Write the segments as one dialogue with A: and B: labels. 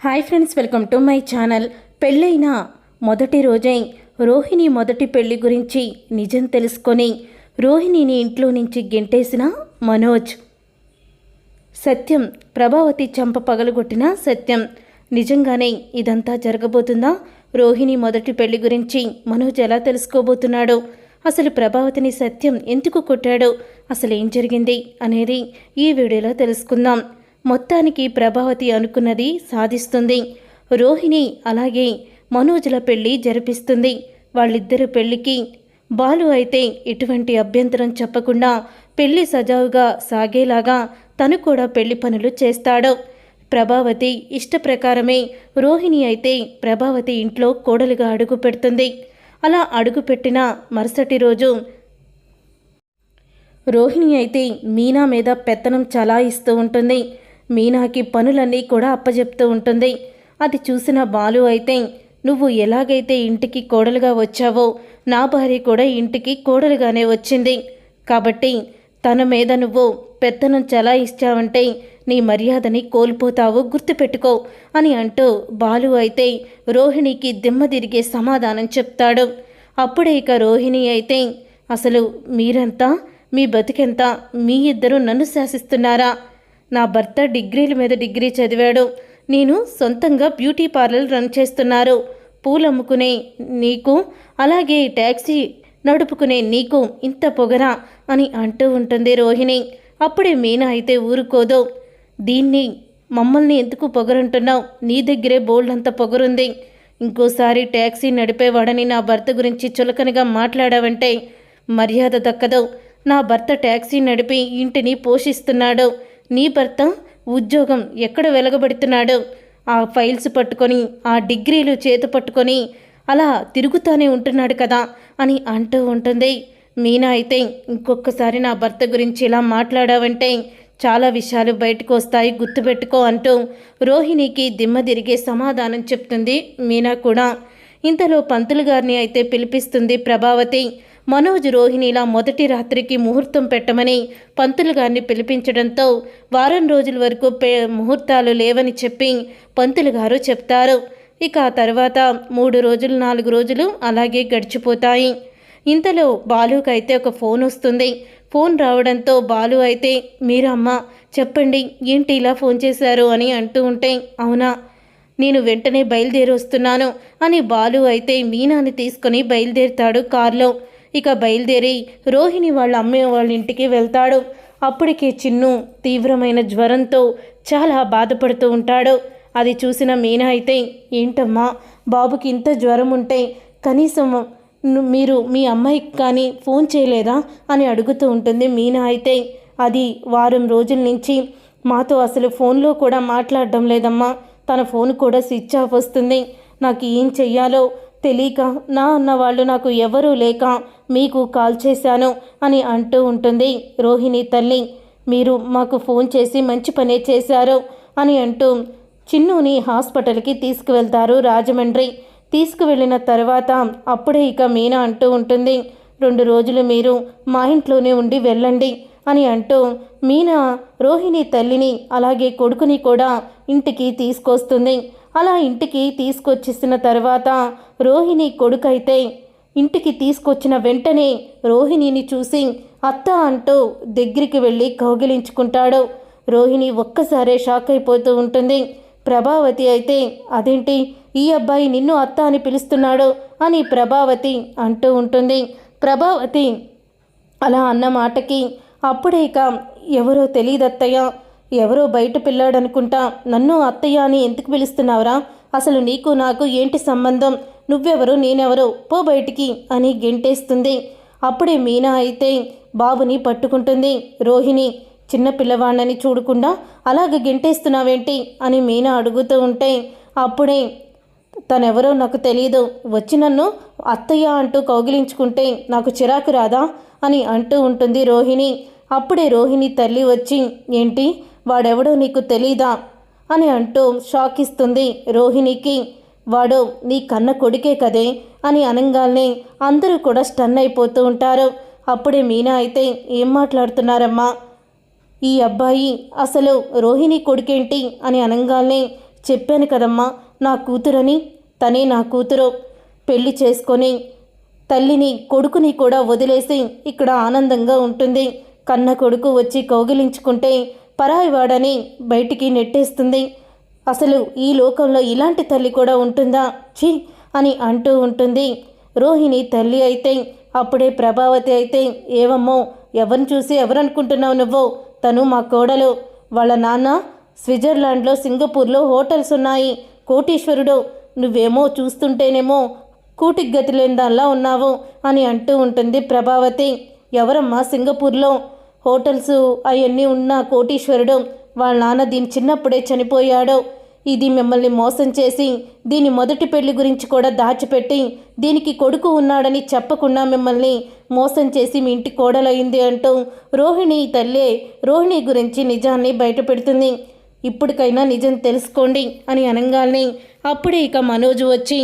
A: Hi friends welcome to my channel పెళ్ళైన మొదటి రోజే రోహిణి మొదటి పెళ్ళి గురించి నిజం తెలుసుకొని రోహిణిని ఇంట్లో నుంచి గెంటేసిన మనోజ్. సత్యం ప్రభావతి చంప పగలగొట్టిన సత్యం. నిజంగానే ఇదంతా జరగబోతుందా? రోహిణి మొదటి పెళ్ళి గురించి మనోజ్ ఎలా తెలుసుకోబోతున్నాడు? అసలు ప్రభావతిని సత్యం ఎందుకు కొట్టాడు? అసలు ఏం జరిగింది? అనేది ఈ వీడియోలో తెలుసుకుందాం. మొత్తానికి ప్రభావతి అనుకున్నది సాధిస్తుంది. రోహిణి అలాగే మనోజుల పెళ్ళి జరిపిస్తుంది. వాళ్ళిద్దరు పెళ్ళికి బాలు అయితే ఎటువంటి అభ్యంతరం చెప్పకుండా పెళ్ళి సజావుగా సాగేలాగా తను కూడా పెళ్ళి పనులు చేస్తాడు. ప్రభావతి ఇష్ట ప్రకారమే రోహిణి అయితే ప్రభావతి ఇంట్లో కోడలుగా అడుగు పెడుతుంది. అలా అడుగుపెట్టిన మరుసటి రోజు రోహిణి అయితే మీనా మీద పెత్తనం చలాయిస్తూ ఉంటుంది. మీనాకి పనులన్నీ కూడా అప్పజెప్తూ ఉంటుంది. అది చూసిన బాలు అయితే నువ్వు ఎలాగైతే ఇంటికి కోడలుగా వచ్చావో నా భార్య కూడా ఇంటికి కోడలుగానే వచ్చింది. కాబట్టి తన మీద నువ్వు పెత్తనం చలాయిస్తావంటే నీ మర్యాదని కోల్పోతావు గుర్తుపెట్టుకో అని అంటూ బాలు అయితే రోహిణికి దిమ్మ తిరిగే సమాధానం చెప్తాడు. అప్పుడే ఇక రోహిణి అయితే అసలు మీరంతా మీ బతికెంత మీ ఇద్దరు నన్ను శాసిస్తున్నారా? నా భర్త డిగ్రీల మీద డిగ్రీ చదివాడు. నేను సొంతంగా బ్యూటీ పార్లర్ రన్ చేస్తున్నారు. పూలు అమ్ముకునే నీకు అలాగే ట్యాక్సీ నడుపుకునే నీకు ఇంత పొగరా అని అంటూ ఉంటుంది రోహిణి. అప్పుడే మీనా అయితే ఊరుకోదు. దీన్ని మమ్మల్ని ఎందుకు పొగరంటున్నావు? నీ దగ్గరే బోల్డ్ అంత పొగరుంది. ఇంకోసారి ట్యాక్సీ నడిపేవాడని నా భర్త గురించి చులకనగా మాట్లాడావంటే మర్యాద దక్కదు. నా భర్త ట్యాక్సీ నడిపి ఇంటిని పోషిస్తున్నాడు. నీ భర్త ఉద్యోగం ఎక్కడ వెలగబెడుతున్నాడు ఆ ఫైల్స్ పట్టుకొని ఆ డిగ్రీలు చేత పట్టుకొని అలా తిరుగుతూనే ఉంటున్నాడు కదా అని అంటూ ఉంటుంది. మీనా అయితే ఇంకొకసారి నా భర్త గురించి ఇలా మాట్లాడావంటే చాలా విషయాలు బయటకు వస్తాయి గుర్తుపెట్టుకో అంటూ రోహిణికి దిమ్మ తిరిగే సమాధానం చెప్తుంది మీనా కూడా. ఇంతలో పంతులు గారిని అయితే పిలిపిస్తుంది ప్రభావతి. మనోజ్ రోహిణిలా మొదటి రాత్రికి ముహూర్తం పెట్టమని పంతులు గారిని పిలిపించడంతో వారం రోజుల వరకు పే ముహూర్తాలు లేవని చెప్పి పంతులు గారు చెప్తారు. ఇక ఆ తర్వాత మూడు రోజులు నాలుగు రోజులు అలాగే గడిచిపోతాయి. ఇంతలో బాలుకి అయితే ఒక ఫోన్ వస్తుంది. ఫోన్ రావడంతో బాలు అయితే మీరమ్మ చెప్పండి ఏంటి ఇలా ఫోన్ చేశారు? అని అంటూ ఉంటే అవునా నేను వెంటనే బయలుదేరి వస్తున్నాను అని బాలు అయితే మీనాని తీసుకొని బయలుదేరుతాడు కారులో. ఇక బయలుదేరి రోహిణి వాళ్ళ అమ్మే వాళ్ళ ఇంటికి వెళ్తాడు. అప్పటికే చిన్ను తీవ్రమైన జ్వరంతో చాలా బాధపడుతూ ఉంటాడు. అది చూసిన మీనా అయితే ఏంటమ్మా బాబుకి ఇంత జ్వరం ఉంటే కనీసం మీరు మీ అమ్మాయికి కానీ ఫోన్ చేయలేదా? అని అడుగుతూ ఉంటుంది మీనా అయితే. అది వారం రోజుల నుంచి మాతో అసలు ఫోన్లో కూడా మాట్లాడడం లేదమ్మా. తన ఫోన్ కూడా స్విచ్ ఆఫ్ వస్తుంది. నాకు ఏం చెయ్యాలో తెలియక నా అన్నవాళ్ళు నాకు ఎవరూ లేక మీకు కాల్ చేశాను అని అంటూ ఉంటుంది రోహిణి తల్లి. మీరు మాకు ఫోన్ చేసి మంచి పనే చేశారు అని అంటూ చిన్నుని హాస్పిటల్కి తీసుకువెళ్తారు రాజమండ్రి. తీసుకువెళ్ళిన తర్వాత అప్పుడే ఇక మీనా అంటూ ఉంటుంది రెండు రోజులు మీరు మా ఇంట్లోనే ఉండి వెళ్ళండి అని అంటూ మీనా రోహిణి తల్లిని అలాగే కొడుకుని కూడా ఇంటికి తీసుకొస్తుంది. అలా ఇంటికి తీసుకొచ్చేసిన తర్వాత రోహిణి కొడుకైతే ఇంటికి తీసుకొచ్చిన వెంటనే రోహిణిని చూసి అత్త అంటూ దగ్గరికి వెళ్ళి కౌగిలించుకుంటాడు. రోహిణి ఒక్కసారే షాక్ అయిపోతూ ఉంటుంది. ప్రభావతి అయితే అదేంటి? ఈ అబ్బాయి నిన్ను అత్త అని పిలుస్తున్నాడు అని ప్రభావతి అంటూ ఉంటుంది. ప్రభావతి అలా అన్న మాటకి అప్పుడే ఇక ఎవరో తెలియదత్తయ్య ఎవరో బయట పిల్లాడనుకుంటా నన్ను అత్తయ్య అని ఎందుకు పిలుస్తున్నావురా? అసలు నీకు నాకు ఏంటి సంబంధం? నువ్వెవరు నేనెవరు? పో బయటికి అని గెంటేస్తుంది. అప్పుడే మీనా అయితే బాబుని పట్టుకుంటుంది. రోహిణి చిన్న పిల్లవాడిని చూడకుండా అలాగ గెంటేస్తున్నావేంటి? అని మీనా అడుగుతూ ఉంటే అప్పుడే తనెవరో నాకు తెలియదు వచ్చి నన్ను అత్తయ్య అంటూ కౌగిలించుకుంటే నాకు చిరాకు రాదా? అని అంటూ ఉంటుంది రోహిణి. అప్పుడే రోహిణి తల్లి వచ్చి ఏంటి? వాడెవడో నీకు తెలీదా? అని అంటూ షాక్ ఇస్తుంది రోహిణికి. వాడు నీ కన్న కొడుకే కదే అని అనగానే అందరూ కూడా స్టన్ అయిపోతూ ఉంటారు. అప్పుడే మీనా అయితే ఏం మాట్లాడుతున్నారమ్మా? ఈ అబ్బాయి అసలు రోహిణి కొడుకేంటి అని అనగానే చెప్పాను కదమ్మా నా కూతురని? తనే నా కూతురు. పెళ్ళి చేసుకొని తల్లిని కొడుకుని కూడా వదిలేసి ఇక్కడ ఆనందంగా ఉంటుంది. కన్న కొడుకు వచ్చి కౌగిలించుకుంటే పరాయివాడని బయటికి నెట్టేస్తుంది. అసలు ఈ లోకంలో ఇలాంటి తల్లి కూడా ఉంటుందా? ఛీ! అని అంటూ ఉంటుంది. రోహిణి తల్లి అయితే అప్పుడే ప్రభావతి అయితే ఏవమ్మో ఎవరిని చూసి ఎవరనుకుంటున్నావు నువ్వు? తను మా కోడలు. వాళ్ళ నాన్న స్విట్జర్లాండ్లో సింగపూర్లో హోటల్స్ ఉన్నాయి. కోటీశ్వరుడు నువ్వేమో చూస్తుంటేనేమో కూటికి గతి లేని దానిలా ఉన్నావు అని అంటూ ఉంటుంది ప్రభావతి. ఎవరమ్మా సింగపూర్లో? హోటల్స్ అవన్నీ ఉన్న కోటీశ్వరుడు వాళ్ళ నాన్న దీని చిన్నప్పుడే చనిపోయాడు. ఇది మిమ్మల్ని మోసం చేసి దీని మొదటి పెళ్ళి గురించి కూడా దాచిపెట్టి దీనికి కొడుకు ఉన్నాడని చెప్పకుండా మిమ్మల్ని మోసం చేసి మీ ఇంటి కోడలైంది అంటూ రోహిణి తల్లే రోహిణి గురించి నిజాన్ని బయటపెడుతుంది. ఇప్పటికైనా నిజం తెలుసుకోండి అని అనగానే అప్పుడే ఇక మనోజు వచ్చి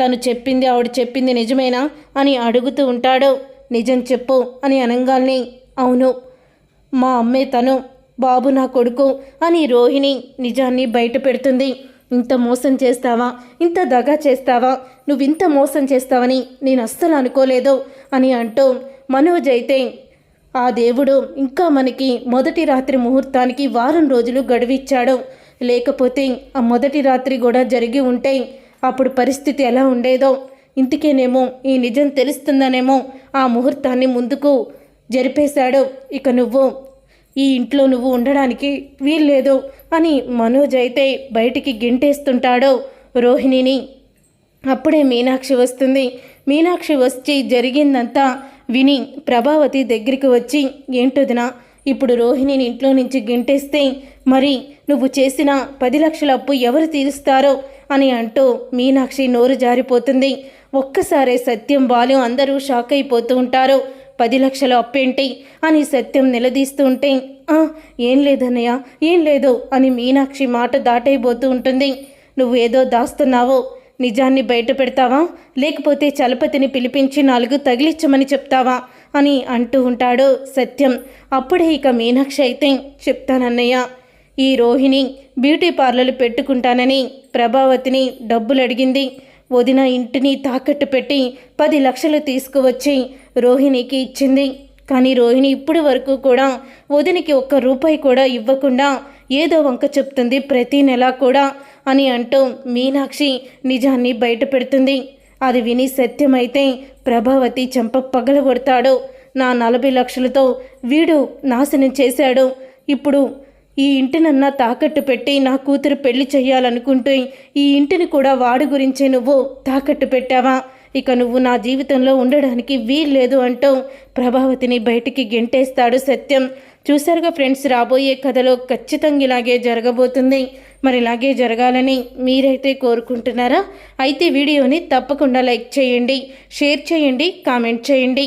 A: తను చెప్పింది ఆవిడ చెప్పింది నిజమేనా అని అడుగుతూ ఉంటాడు. నిజం చెప్పు అని అనగానే అవును. మా అమ్మే తను బాబు నా కొడుకు అని రోహిణి నిజాన్ని బయట పెడుతుంది. ఇంత మోసం చేస్తావా? ఇంత దగా చేస్తావా? నువ్వు ఇంత మోసం చేస్తావని నేను అస్సలు అనుకోలేదు అని అంటూ మనోజ్ అయితే ఆ దేవుడు ఇంకా మనకి మొదటి రాత్రి ముహూర్తానికి వారం రోజులు గడువిచ్చాడు. లేకపోతే ఆ మొదటి రాత్రి కూడా జరిగి ఉంటే అప్పుడు పరిస్థితి ఎలా ఉండేదో. ఇంతకేనేమో ఈ నిజం తెలుస్తుందనేమో ఆ ముహూర్తాన్ని ముందుకు జరిపేశాడు. ఇక నువ్వు ఈ ఇంట్లో నువ్వు ఉండడానికి వీల్లేదు అని మనోజ్ అయితే బయటికి గింటేస్తుంటాడు రోహిణిని. అప్పుడే మీనాక్షి వస్తుంది. మీనాక్షి వచ్చి జరిగిందంతా విని ప్రభావతి దగ్గరికి వచ్చి ఏంటోదినా ఇప్పుడు రోహిణిని ఇంట్లో నుంచి గింటేస్తే మరి నువ్వు చేసిన పది లక్షల అప్పు ఎవరు తీరుస్తారో? అని అంటూ మీనాక్షి నోరు జారిపోతుంది. ఒక్కసారే సత్యం బాలు అందరూ షాక్ అయిపోతూ ఉంటారు. పది లక్షల అప్పేంటి అని సత్యం నిలదీస్తుంటే "ఆ, ఏం లేదన్నయ్య ఏం లేదు అని మీనాక్షి మాట దాటైపోతూ ఉంటుంది. నువ్వు ఏదో దాస్తున్నావో నిజాన్ని బయట పెడతావా? లేకపోతే చలపతిని పిలిపించి నాలుగు తగిలించమని చెప్తావా? అని అంటూ ఉంటాడు సత్యం. అప్పుడే ఇక మీనాక్షి అయితే చెప్తానన్నయ్య ఈ రోహిణి బ్యూటీ పార్లర్ పెట్టుకుంటానని ప్రభావతిని డబ్బులు అడిగింది. వదిన ఇంటిని తాకట్టు పెట్టి పది లక్షలు తీసుకువచ్చి రోహిణికి ఇచ్చింది. కానీ రోహిణి ఇప్పటి వరకు కూడా వదినికి ఒక్క రూపాయి కూడా ఇవ్వకుండా ఏదో వంక చెప్తుంది ప్రతి నెల కూడా అని అంటూ మీనాక్షి నిజాన్ని బయట పెడుతుంది. అది విని సత్యమైతే ప్రభావతి చెంప పగలగొడతాడు. నా నలభై లక్షలతో వీడు నాశనం చేశాడు. ఇప్పుడు ఈ ఇంటినన్నా తాకట్టు పెట్టి నా కూతురు పెళ్ళి చెయ్యాలనుకుంటూ ఈ ఇంటిని కూడా వాడి గురించే నువ్వు తాకట్టు పెట్టావా? ఇక నువ్వు నా జీవితంలో ఉండడానికి వీల్లేదు అంటూ ప్రభావతిని బయటికి గెంటేస్తాడు సత్యం. చూసారుగా ఫ్రెండ్స్ రాబోయే కథలో ఖచ్చితంగా ఇలాగే జరగబోతుంది. మరి ఇలాగే జరగాలని మీరైతే కోరుకుంటున్నారా? అయితే వీడియోని తప్పకుండా లైక్ చేయండి షేర్ చేయండి కామెంట్ చేయండి.